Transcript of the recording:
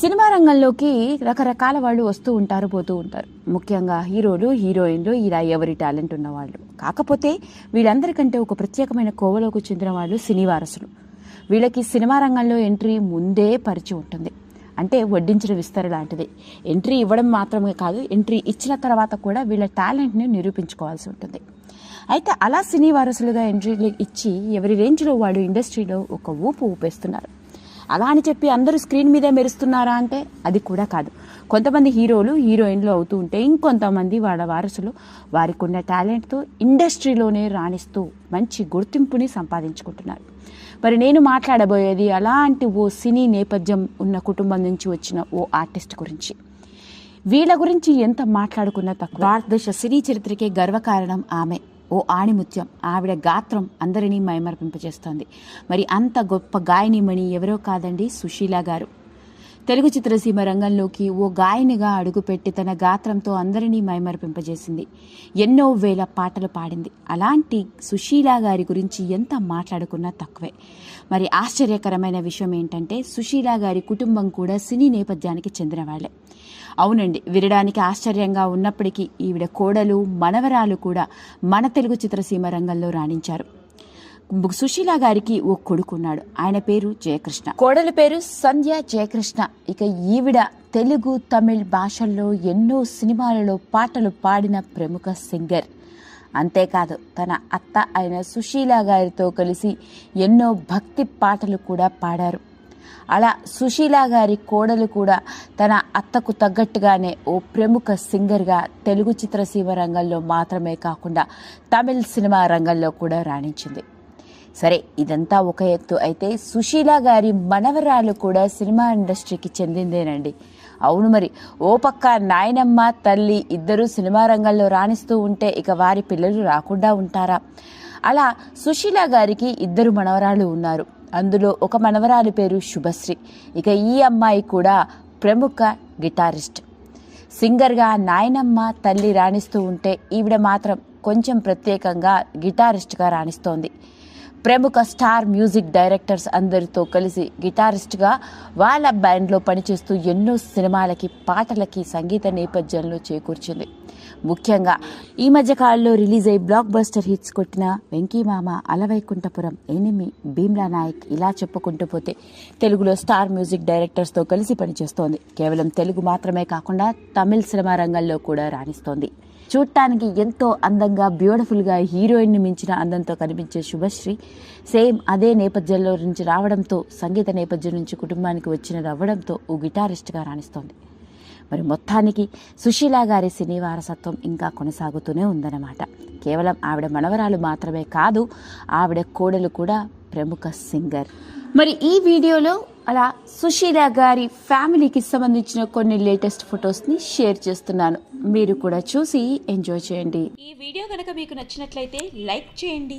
Cinema రంగంలోకి రకరకాల వాళ్ళు వస్తూ ఉంటారు పోతూ ఉంటారు. ముఖ్యంగా హీరోలు హీరోయిన్లు ఇలా ఎవరి టాలెంట్ ఉన్నవాళ్ళు. కాకపోతే వీళ్ళందరికంటే ఒక ప్రత్యేకమైన కోవలోకి చెందిన వాళ్ళు సినీ వారసులు. వీళ్ళకి సినిమా రంగంలో ఎంట్రీ ముందే పరిచి ఉంటుంది. అంటే వడ్డించిన విస్తర లాంటిది. ఎంట్రీ ఇవ్వడం మాత్రమే కాదు ఎంట్రీ ఇచ్చిన తర్వాత కూడా వీళ్ళ టాలెంట్ని నిరూపించుకోవాల్సి ఉంటుంది. అయితే అలా సినీ వారసులుగా ఎంట్రీలు ఇచ్చి ఎవరి రేంజ్లో వాళ్ళు ఇండస్ట్రీలో ఒక ఊపు ఊపేస్తున్నారు. అలా అని చెప్పి అందరూ స్క్రీన్ మీదే మెరుస్తున్నారా అంటే అది కూడా కాదు. కొంతమంది హీరోలు హీరోయిన్లు అవుతూ ఉంటే ఇంకొంతమంది వాళ్ళ వారసులు వారికి ఉన్న టాలెంట్తో ఇండస్ట్రీలోనే రాణిస్తూ మంచి గుర్తింపుని సంపాదించుకుంటున్నారు. మరి నేను మాట్లాడబోయేది అలాంటి ఓ సినీ నేపథ్యం ఉన్న కుటుంబం నుంచి వచ్చిన ఓ ఆర్టిస్ట్ గురించి. వీళ్ళ గురించి ఎంత మాట్లాడుకున్నా తక్కువ. భారతదేశ సినీ చరిత్రకే గర్వకారణం ఆమె. ఓ ఆణిముత్యం. ఆవిడ గాత్రం అందరినీ మైమర్పింపజేస్తోంది. మరి అంత గొప్ప గాయనిమణి ఎవరో కాదండి సుశీల గారు. తెలుగు చిత్రసీమ రంగంలోకి ఓ గాయనిగా అడుగుపెట్టి తన గాత్రంతో అందరినీ మైమరపింపజేసింది. ఎన్నో వేల పాటలు పాడింది. అలాంటి సుశీల గారి గురించి ఎంత మాట్లాడుకున్నా తక్కువే. మరి ఆశ్చర్యకరమైన విషయం ఏంటంటే సుశీల గారి కుటుంబం కూడా సినీ నేపథ్యానికి చెందిన వాళ్ళే అవునండి వినడానికి ఆశ్చర్యంగా ఉన్నప్పటికీ ఈవిడ కోడలు మనవరాలు కూడా మన తెలుగు చిత్రసీమ రంగంలో రాణించారు. సుశీల గారికి ఓ కొడుకున్నాడు. ఆయన పేరు జయకృష్ణ. కోడలి పేరు సంధ్య జయకృష్ణ. ఇక ఈవిడ తెలుగు తమిళ్ భాషల్లో ఎన్నో సినిమాలలో పాటలు పాడిన ప్రముఖ సింగర్. అంతేకాదు తన అత్త అయిన సుశీల గారితో కలిసి ఎన్నో భక్తి పాటలు కూడా పాడారు. అలా సుశీల గారి కోడలు కూడా తన అత్తకు తగ్గట్టుగానే ఓ ప్రముఖ సింగర్గా తెలుగు చిత్రసీమ రంగంలో మాత్రమే కాకుండా తమిళ్ సినిమా రంగంలో కూడా రాణించింది. సరే ఇదంతా ఒక ఎత్తు. అయితే సుశీల గారి మనవరాలు కూడా సినిమా ఇండస్ట్రీకి చెందిందేనండి. అవును మరి ఓ పక్క నాయనమ్మ తల్లి ఇద్దరూ సినిమా రంగంలో రాణిస్తూ ఉంటే ఇక వారి పిల్లలు రాకుండా ఉంటారా? అలా సుశీల గారికి ఇద్దరు మనవరాలు ఉన్నారు. అందులో ఒక మనవరాలి పేరు శుభశ్రీ. ఇక ఈ అమ్మాయి కూడా ప్రముఖ గిటారిస్ట్. సింగర్గా నాయనమ్మ తల్లి రాణిస్తూ ఉంటే ఈవిడ మాత్రం కొంచెం ప్రత్యేకంగా గిటారిస్ట్గా రాణిస్తోంది. ప్రముఖ స్టార్ మ్యూజిక్ డైరెక్టర్స్ అందరితో కలిసి గిటారిస్ట్గా వాళ్ళ బ్యాండ్లో పనిచేస్తూ ఎన్నో సినిమాలకి పాటలకి సంగీత నేపథ్యంలో చేకూర్చింది. ముఖ్యంగా ఈ మధ్య కాలంలో రిలీజ్ అయ్యి బ్లాక్ బస్టర్ హిట్స్ కొట్టిన వెంకీమామ అలవైకుంఠపురం ఎనిమి భీమ్లా నాయక్ ఇలా చెప్పుకుంటూ పోతే తెలుగులో స్టార్ మ్యూజిక్ డైరెక్టర్స్తో కలిసి పనిచేస్తోంది. కేవలం తెలుగు మాత్రమే కాకుండా తమిళ్ సినిమా రంగంలో కూడా రాణిస్తోంది. చూడటానికి ఎంతో అందంగా బ్యూటిఫుల్గా హీరోయిన్ని మించిన అందంతో కనిపించే శుభశ్రీ సేమ్ అదే నేపథ్యంలో నుంచి రావడంతో సంగీత నేపథ్యం నుంచి కుటుంబానికి వచ్చిన రవ్వడంతో ఓ గిటారిస్ట్గా రాణిస్తోంది. మరి మొత్తానికి సుశీల గారి సినీ వారసత్వం ఇంకా కొనసాగుతూనే ఉందన్నమాట. కేవలం ఆవిడ మనవరాలు మాత్రమే కాదు ఆవిడ కోడలు కూడా ప్రముఖ సింగర్. మరి ఈ వీడియోలో అలా సుశీల గారి ఫ్యామిలీకి సంబంధించిన కొన్ని లేటెస్ట్ ఫొటోస్ని షేర్ చేస్తున్నాను. మీరు కూడా చూసి ఎంజాయ్ చేయండి. ఈ వీడియో కనుక మీకు నచ్చినట్లయితే లైక్ చేయండి.